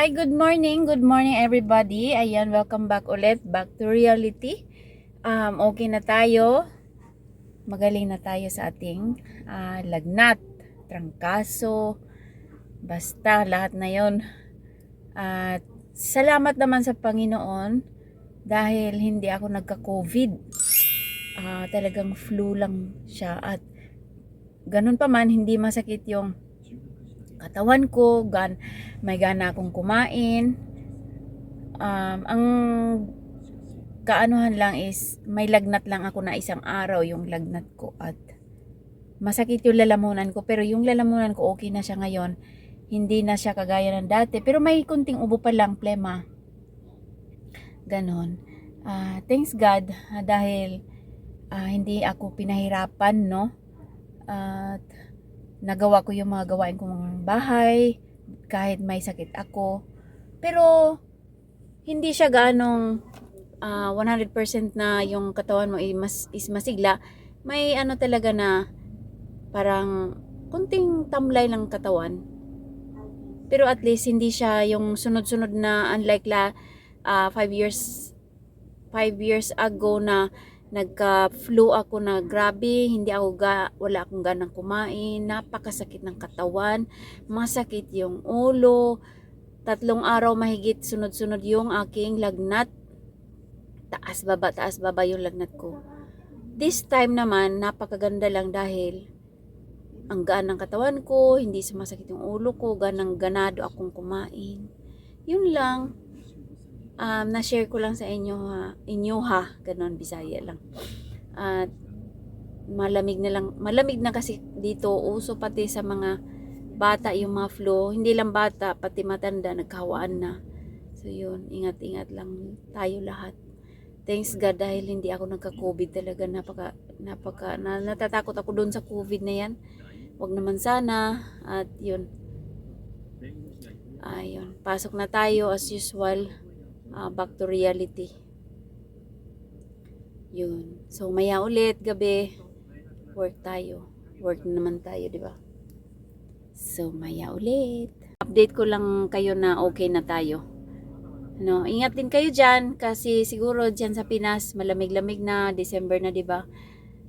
Hi, good morning. Good morning everybody. Ayan, welcome back ulit. Back to reality. Um, okay na tayo. Magaling na tayo sa ating ah, lagnat, trangkaso, basta lahat na yon. At salamat naman sa Panginoon dahil hindi ako nagka-COVID. Ah, talagang flu lang siya at ganun pa man hindi masakit yung katawan ko, gan may gana akong kumain. Um, ang kaanuhan lang is may lagnat lang ako na isang araw yung lagnat ko at masakit yung lalamunan ko. Pero yung lalamunan ko okay na siya ngayon. Hindi na siya kagaya ng dati. Pero may kunting ubo pa lang plema. Ganon. Ah, thanks God ah, dahil ah, hindi ako pinahirapan no? At nagawa ko yung mga gawain kong bahay kahit may sakit ako. Pero hindi siya ganong ah, 100% na yung katawan mo mas, is masigla. May ano talaga na parang kunting tamlay ng katawan. Pero at least hindi siya yung sunod-sunod na unlike la 5 years 5 years ago na nagka-flu ako na grabe, hindi ako ga, wala akong ganang kumain, napakasakit ng katawan, masakit yung ulo, tatlong araw mahigit sunod-sunod yung aking lagnat. Taas baba, taas baba yung lagnat ko. This time naman, napakaganda lang dahil ang gaan ng katawan ko, hindi sumasakit yung ulo ko, ganang ganado akong kumain. Yun lang, um, na-share ko lang sa inyo ha, inyo ha, ganon Bisaya lang. At malamig na lang, malamig na kasi dito, uso pati sa mga bata yung mga flu, hindi lang bata, pati matanda, nagkahawaan na. So yun, ingat-ingat lang tayo lahat. Thanks God dahil hindi ako nagka-COVID talaga, napaka, napaka, na, natatakot ako doon sa COVID na yan. Wag naman sana, at yun. Ayun, pasok na tayo as usual ah, back to reality. Yun. So, maya ulit, gabi, work tayo. Work na naman tayo, di ba? So, maya ulit. Update ko lang kayo na okay na tayo. No, ingat din kayo dyan kasi siguro dyan sa Pinas malamig-lamig na December na 'di ba?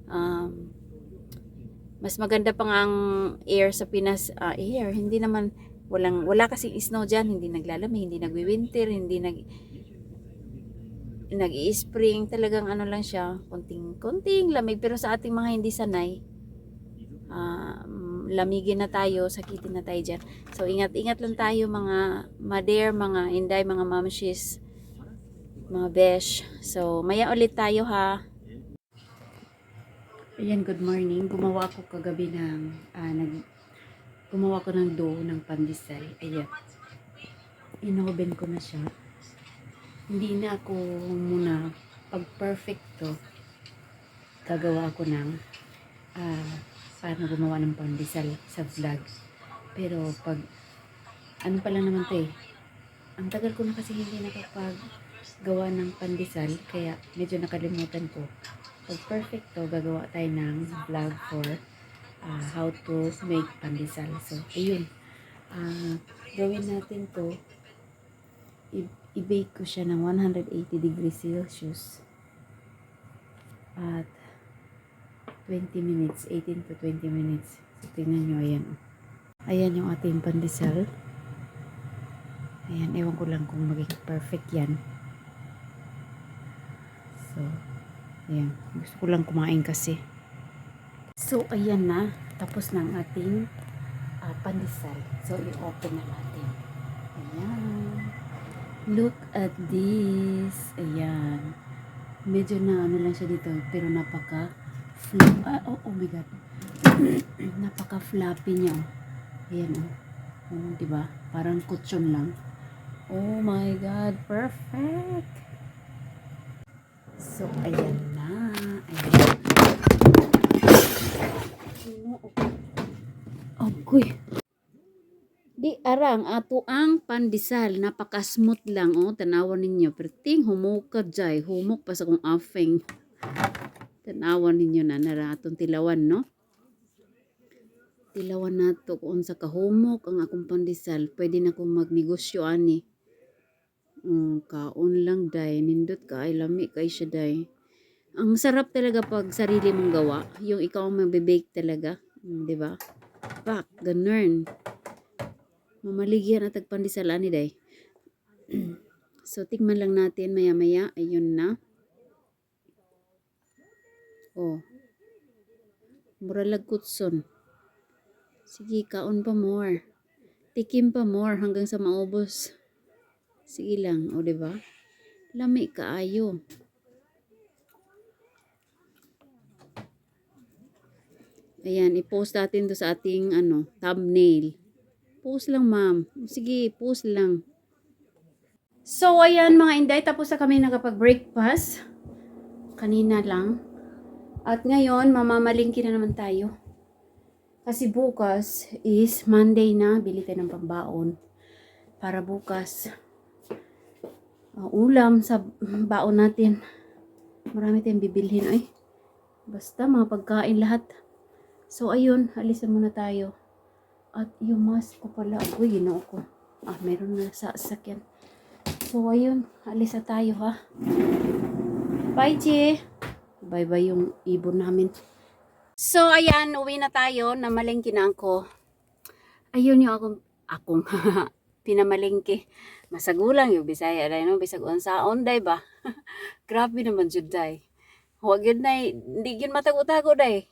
Um, mas maganda pa nga ang air sa Pinas ah, air hindi naman walang wala kasi snow dyan hindi naglalamig hindi nagwi-winter hindi nag nag-i-spring talagang ano lang siya konting konting lamig pero sa ating mga hindi sanay mm, lamigin na tayo sakitin na tayo dyan so ingat ingat lang tayo mga mader mga inday mga mamshis mga besh so maya ulit tayo ha Ayan, good morning. Gumawa ako kagabi ng, ah, nag, gumawa ko ng dough ng pandesal. Ayan. Inoven ko na siya. Hindi na ako muna, pag perfect to, gagawa ako ng, ah, paano gumawa ng pandesal sa vlog. Pero pag, ano pa lang naman to eh, ang tagal ko na kasi hindi nakapag gawa ng pandesal, kaya medyo nakalimutan ko. Pag perfect to, gagawa tayo ng vlog for uh, how to make pandesal. So, ayun. Uh, gawin natin to. I-bake ko siya ng 180 degrees Celsius. At 20 minutes, 18 to 20 minutes. So, tingnan nyo, ayan. Ayan yung ating pandesal. Ayan, ewan ko lang kung magiging perfect yan. So, ayan. Gusto ko lang kumain kasi. So, ayan na. Tapos ang ating ah, pandesal. So, i-open na. Look at this. Ayan. Medyo na ano lang siya dito. Pero napaka flop. Ah, oh, oh my God. napaka floppy niya. oh. Ayan oh. Oh, di ba? Parang kutsyon lang. Oh my God. Perfect. So, ayan na. Ayan. Agoy. Di arang ato ang pandesal. Napaka-smooth lang oh. Tanawan ninyo. Perting humukad jay humok pa sa kong afeng tanawan ninyo na nara atong tilawan no? Tilawan nato kung sa kahumok ang akong pandesal. Pwede na kong magnegosyo ani. Mm, kaon lang day nindot ka ay lami kay siya day ang sarap talaga pag sarili mong gawa. Yung ikaw ang magbe-bake talaga. Mm, ba? Pak ganun mamaligyan at tagpandesal ani day so tikman lang natin maya maya ayun na oh mura lag kutson Sige, kaon pa more. Tikim pa more hanggang sa maubos. Sige lang, o di ba? Lami kaayo. Ayan, i-post natin to sa ating ano, thumbnail. Post lang, ma'am. Sige, post lang. So, ayan mga inday, tapos na kami nakapag-breakfast. Kanina lang. At ngayon, mamamalingki na naman tayo. Kasi bukas is Monday na, bili tayo ng pambaon. Para bukas, uh, ulam sa baon natin. Marami tayong bibilhin. Ay, basta mga pagkain lahat. So, ayun, alisan muna tayo. At yung mask ko pala, uy, ginoo ko. Ah, meron na sa sakyan. So, ayun, alis na tayo ha. Bye, Che. Bye-bye yung ibon namin. So, ayan, uwi na tayo. Namalengke na ako. Ayun yung akong, akong, pinamalengke. Masagulang yung Bisaya, dahil no, bisag unsaon, day ba? Grabe naman jud day. Huwag yun na, hindi yun matago-tago day.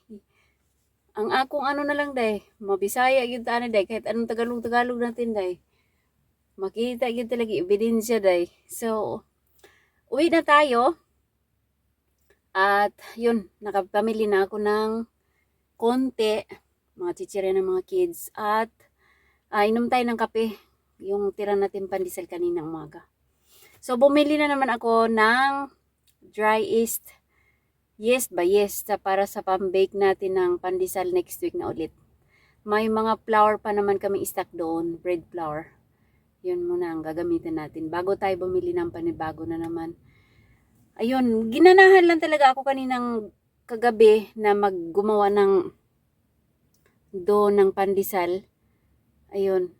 Ang akong ano na lang day, mabisaya yun ta day, kahit anong Tagalog-Tagalog natin day. Makita yun talaga, ebidensya day. So, uwi na tayo. At yun, nakapamili na ako ng konti, mga chichirya ng mga kids. At ah, inom tayo ng kape, yung tira natin pandesal kanina umaga. So, bumili na naman ako ng dry yeast. Yes ba? Yes. Sa, para sa pambake natin ng pandesal next week na ulit. May mga flour pa naman kami stock doon, bread flour. Yun muna ang gagamitin natin. Bago tayo bumili ng panibago na naman. Ayun, ginanahan lang talaga ako kaninang kagabi na maggumawa ng do ng pandesal. Ayun.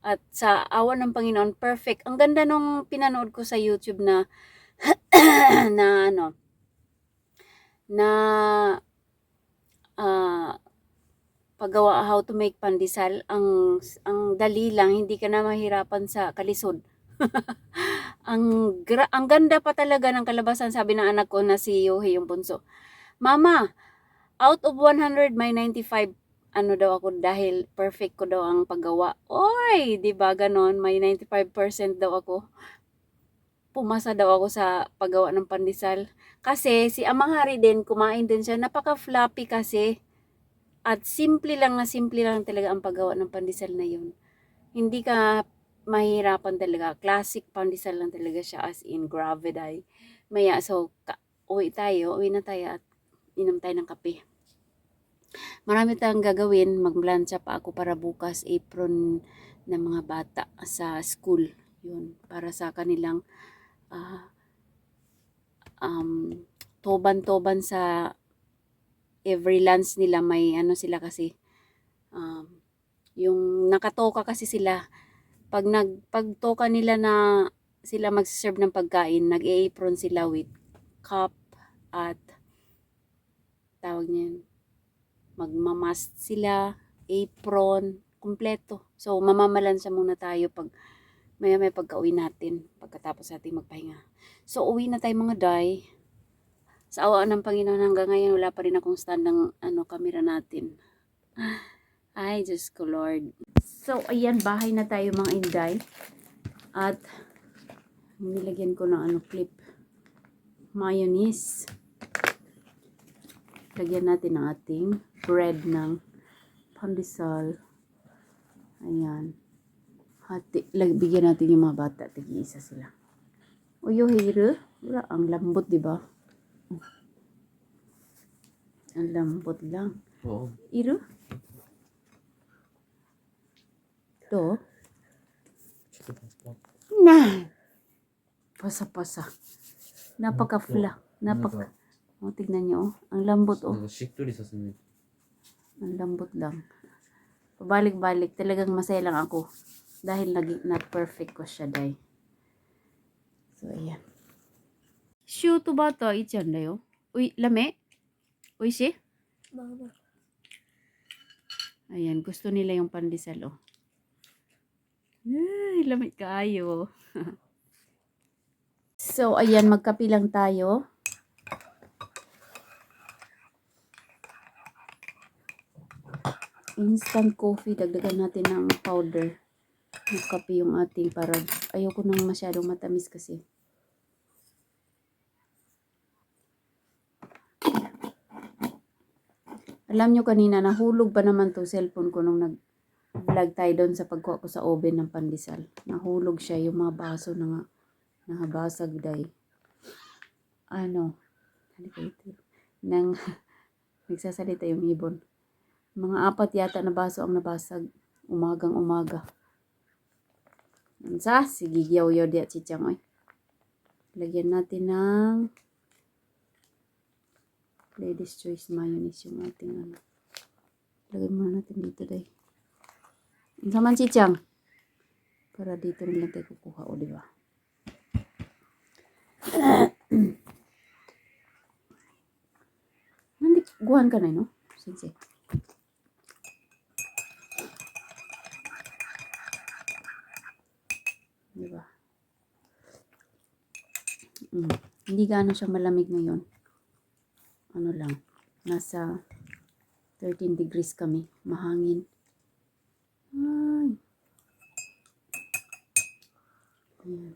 At sa awa ng Panginoon, perfect. Ang ganda nung pinanood ko sa YouTube na na ano na ah paggawa how to make pandesal ang ang dali lang hindi ka na mahirapan sa kalisod. Ang gra- ang ganda pa talaga ng kalabasan sabi ng anak ko na si Yohe yung bunso. Mama out of 100 may 95 ano daw ako dahil perfect ko daw ang paggawa. Oy di ba ganon? May 95% daw ako. Pumasa daw ako sa paggawa ng pandesal kasi si Amang Hari din kumain din siya napaka floppy kasi at simple lang na simple lang talaga ang paggawa ng pandesal na yun. Hindi ka mahirapan talaga. Classic pandesal lang talaga siya as in graviday. Maya, so, uwi tayo, uwi na tayo at inom tayo ng kape. Marami tayong gagawin. Magmlansya pa ako para bukas apron ng mga bata sa school. Yun, para sa kanilang ah, um, toban-toban sa every lunch nila may ano sila kasi um, yung nakatoka kasi sila. Pag nagpagtoka nila na sila magserve ng pagkain nag-apron sila with cup at tawag niyan magmamast sila apron kumpleto. So mamamalansa muna tayo pag maya may pagka-uwi natin pagkatapos natin magpahinga so uwi na tayo mga day sa awa ng Panginoon hanggang ngayon wala pa rin akong stand ng ano, camera natin. Ay, Diyos ko Lord. So, ayan, bahay na tayo mga inday. At, nilagyan ko ng ano, clip. Mayonnaise. Lagyan natin ng ating bread ng pandesal. Ayan hati, bigyan natin yung mga bata, tig-isa sila. Uyo, hero. Wala, ang lambot, di ba? Ang lambot lang. Oo. Iro? To? Na! Pasa-pasa. Napaka-fla. Napaka... O, oh, tignan nyo, oh. Ang lambot, oh. Ang lambot lang. Pabalik-balik. Talagang masaya lang ako. Dahil naging not perfect ko siya, day. So, ayan. Shoe to ba to? Ito yan oh. Uy, lame? Uy, si? Mama. Ayan, gusto nila yung pandesal, oh. Ay, lamit kaayo. so, ayan, magkapi lang tayo. Instant coffee, dagdagan natin ng powder. Magkapi yung ating para ayoko nang masyadong matamis kasi. Alam nyo kanina, nahulog pa naman to cellphone ko nung nag vlog tayo doon sa pagkuha ko sa oven ng pandesal. Nahulog siya yung mga baso na nga nahabasag day. Ano? Halika ito. Nang nagsasalita yung ibon. Mga apat yata na baso ang nabasag. Umagang umaga. Ansa? Sige, yaw-yaw di at chichang oy. Lagyan natin ng Ladies Choice Mayonnaise yung ating ano. Lagyan muna natin dito day. Ang saman chichang. Para dito rin tayo kukuha o, di ba? Nandi, guhan ka na, no? Sige. Di ba? Mm. Hindi gaano siya malamig ngayon. Ano lang. Nasa 13 degrees kami. Mahangin. Ay. Ayan.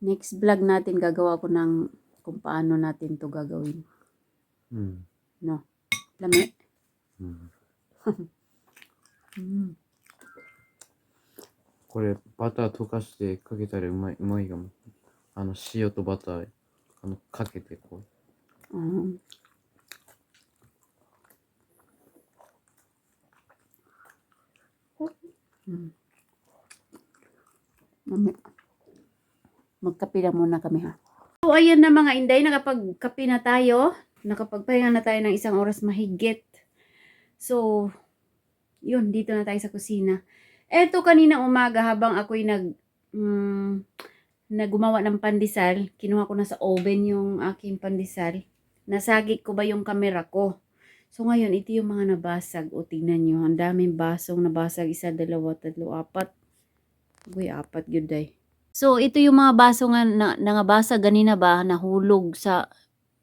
Next vlog natin gagawa ko ng kung paano natin to gagawin. うん。No? Lami? うん。 Mm. これ、バター溶かしてかけたらうまい、うまいかも。あの、塩とバター、あの、かけてこ Um, mm. Mami. Magkape lang muna kami ha. So, ayan na mga inday, nakapagkape na tayo. Nakapagpahinga na tayo ng isang oras mahigit. So, yun, dito na tayo sa kusina. Eto kanina umaga habang ako'y nag, mm, nagumawa ng pandesal, kinuha ko na sa oven yung aking pandesal. Nasagik ko ba yung camera ko? So ngayon, ito yung mga nabasag. O tingnan nyo, ang daming basong nabasag. Isa, dalawa, tatlo, apat. Uy, apat yun day. So ito yung mga baso nga na, nangabasag ganina ba, nahulog sa,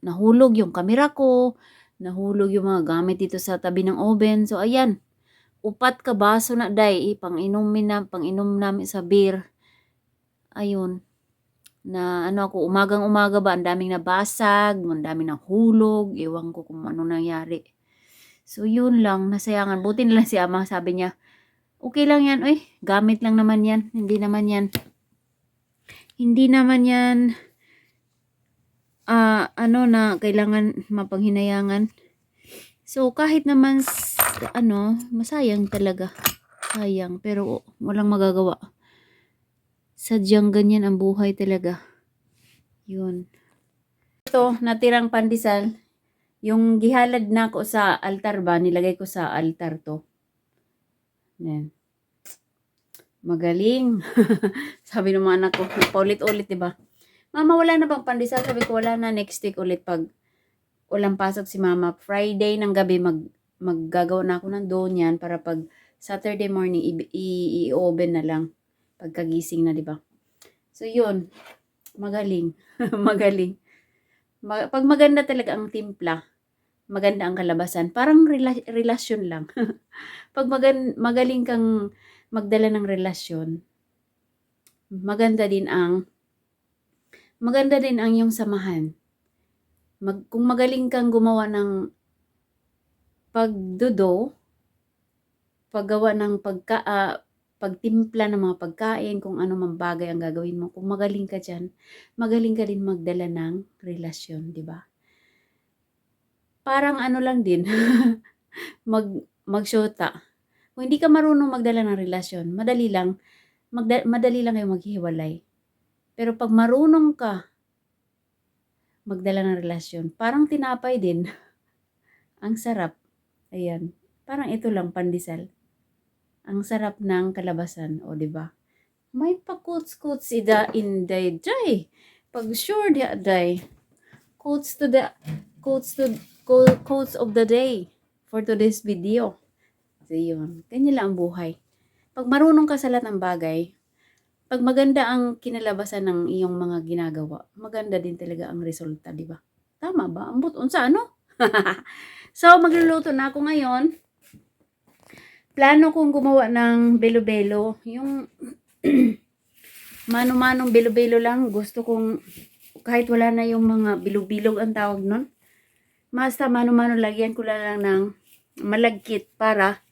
nahulog yung camera ko, nahulog yung mga gamit dito sa tabi ng oven. So ayan, upat ka baso na day, pang inumin na, pang inom namin sa beer. Ayun, na ano ako, umagang umaga ba, ang daming nabasag, ang daming nahulog, ewan ko kung ano nangyari. So, yun lang, nasayangan. Buti na lang si ama, sabi niya, okay lang yan, oy, gamit lang naman yan, hindi naman yan, hindi naman yan, ah, ano na, kailangan mapanghinayangan. So, kahit naman, ano, masayang talaga. Sayang, pero walang magagawa sadyang ganyan ang buhay talaga. Yun. Ito, natirang pandesal. Yung gihalad na ko sa altar ba, nilagay ko sa altar to. Yan. Magaling. Sabi ng mga anak ko, paulit-ulit, di ba? Mama, wala na bang pandesal? Sabi ko, wala na. Next week ulit pag walang pasok si mama. Friday ng gabi, mag, maggagawa na ako ng doon yan para pag Saturday morning, i-oven na lang pagkagising na, di ba? So, yun. Magaling. magaling. Ma- pag maganda talaga ang timpla, maganda ang kalabasan. Parang rela- relasyon lang. pag magan- magaling kang magdala ng relasyon, maganda din ang maganda din ang iyong samahan. Mag, kung magaling kang gumawa ng pagdudo, paggawa ng pagka, ah, pagtimpla ng mga pagkain, kung ano mang bagay ang gagawin mo. Kung magaling ka dyan, magaling ka din magdala ng relasyon, di ba? Parang ano lang din, mag, magsyota. Kung hindi ka marunong magdala ng relasyon, madali lang, magda, madali lang kayo maghiwalay. Pero pag marunong ka magdala ng relasyon. Parang tinapay din. Ang sarap. Ayan. Parang ito lang pandesal. Ang sarap ng kalabasan, o di ba? May pakuts-kuts ida inday day. Pag sure di day. Quotes to the quotes to quote- quotes of the day for today's video. So yun. Ganyan lang ang buhay. Pag marunong ka sa lahat ng bagay, pag maganda ang kinalabasan ng iyong mga ginagawa, maganda din talaga ang resulta, di ba? Tama ba? Ambot unsa ano? so magluluto na ako ngayon. Plano kong gumawa ng belo-belo. Yung mano-manong belo-belo lang. Gusto kong kahit wala na yung mga bilog-bilog ang tawag nun. Basta mano-mano lagyan ko lang ng malagkit para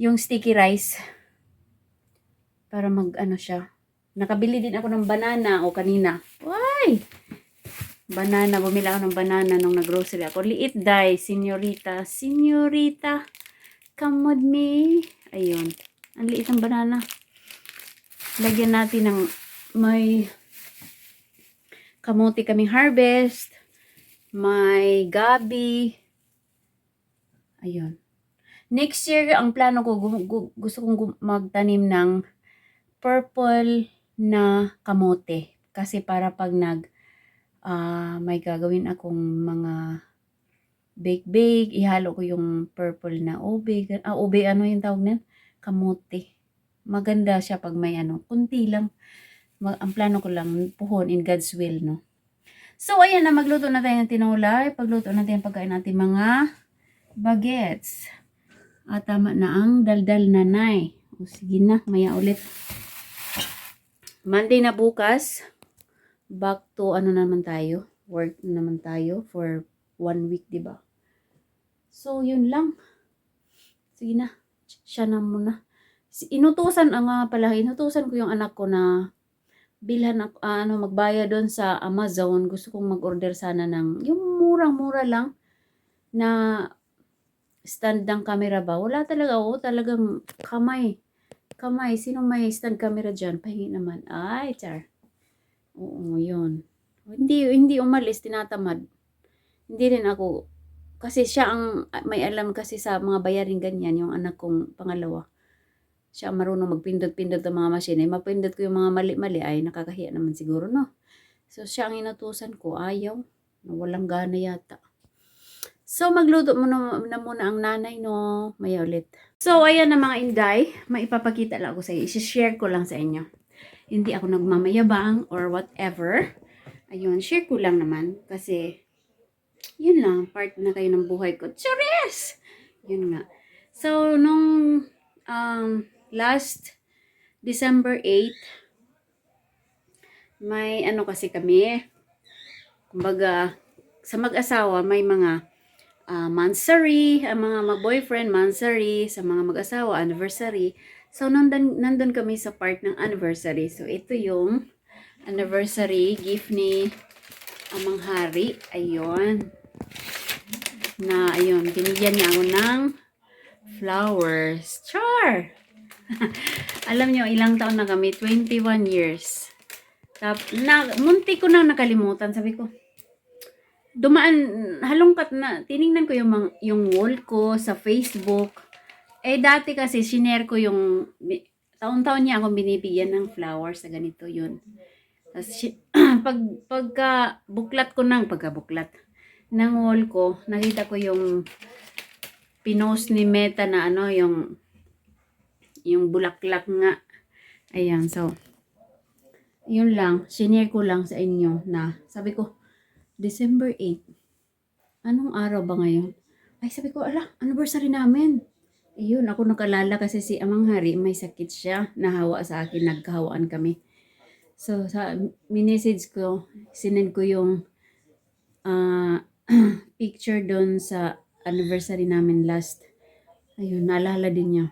yung sticky rice para mag ano siya. Nakabili din ako ng banana o kanina. Why? Banana, bumili ako ng banana nung nag-grocery ako. Liit day, senyorita. Senyorita, come with me. Ayun. Ang liit ng banana. Lagyan natin ng may kamote kaming harvest. May gabi. Ayun. Next year, ang plano ko, gu- gu- gusto kong magtanim ng purple na kamote. Kasi para pag nag, ah, may gagawin akong mga bake-bake, ihalo ko yung purple na ube. Ah, ube, ano yung tawag niyan? Kamote. Maganda siya pag may ano, kunti lang. Ma- ang plano ko lang, puhon in God's will, no? So, ayan na, magluto na tayo ng tinulay. Pagluto natin ang pagkain natin mga bagets. At tama na ang daldal nanay. O sige na, maya ulit. Monday na bukas. Back to ano naman tayo. Work na naman tayo for one week, di ba? So, yun lang. Sige na. Siya na muna. Inutusan, ang nga pala, inutusan ko yung anak ko na bilhan ako, ah, ano, magbayad doon sa Amazon. Gusto kong mag-order sana ng, yung murang-mura lang na stand ng camera ba? Wala talaga, oh, talagang kamay. Kamay, sino may stand camera dyan? Pahingi naman. Ay, char. Oo, yun. Hindi, hindi umalis, tinatamad. Hindi rin ako, kasi siya ang may alam kasi sa mga bayaring ganyan, yung anak kong pangalawa. Siya marunong magpindot-pindot ng mga machine. Eh, mapindot ko yung mga mali-mali, ay nakakahiya naman siguro, no? So, siya ang inutusan ko, ayaw. Walang gana yata. So, magluto muna, na muna ang nanay, no? Maya ulit. So, ayan na mga inday. Maipapakita lang ako sa inyo. I-share ko lang sa inyo. Hindi ako nagmamayabang or whatever. Ayun, share ko lang naman. Kasi, yun lang. Part na kayo ng buhay ko. Charis! Yun nga. So, nung um, last December 8, may ano kasi kami. Kumbaga, sa mag-asawa, may mga uh, mansary, ang mga mag-boyfriend, mansary, sa mga mag-asawa, anniversary. So, nandun, nandun kami sa part ng anniversary. So, ito yung anniversary gift ni Amang Hari. Ayun. Na, ayun, binigyan niya ako ng flowers. Char! Alam niyo, ilang taon na kami? 21 years. Tap, na, munti ko na nakalimutan. Sabi ko, dumaan, halongkat na, tiningnan ko yung, yung wall ko sa Facebook. Eh, dati kasi, sinare ko yung, taon-taon niya akong binibigyan ng flowers sa ganito yun. Tapos, pag, pagka buklat ko ng, pagka buklat ng wall ko, nakita ko yung pinost ni Meta na ano, yung, yung bulaklak nga. Ayan, so, yun lang, sinare ko lang sa inyo na, sabi ko, December 8. Anong araw ba ngayon? Ay, sabi ko, ala, anniversary namin. Ayun, ako nakalala kasi si Amang Hari, may sakit siya. Nahawa sa akin, nagkahawaan kami. So, sa minessage ko, sinend ko yung ah, picture doon sa anniversary namin last. Ayun, naalala din niya.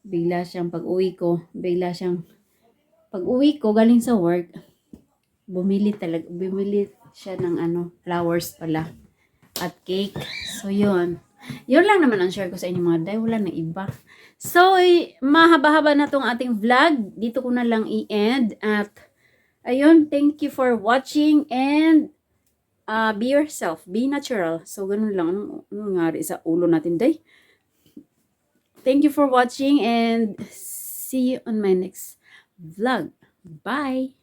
Bigla siyang pag-uwi ko, bigla siyang pag-uwi ko galing sa work, bumili talaga, bumili siya ng ano, flowers pala at cake. So, yun. Yun lang naman ang share ko sa inyo mga day. Wala na iba. So, eh, mahaba-haba na tong ating vlog. Dito ko na lang i-end. At, ayun, thank you for watching and Ah, be yourself. Be natural. So, ganun lang. Anong, nangyari sa ulo natin, day? Thank you for watching and see you on my next vlog. Bye!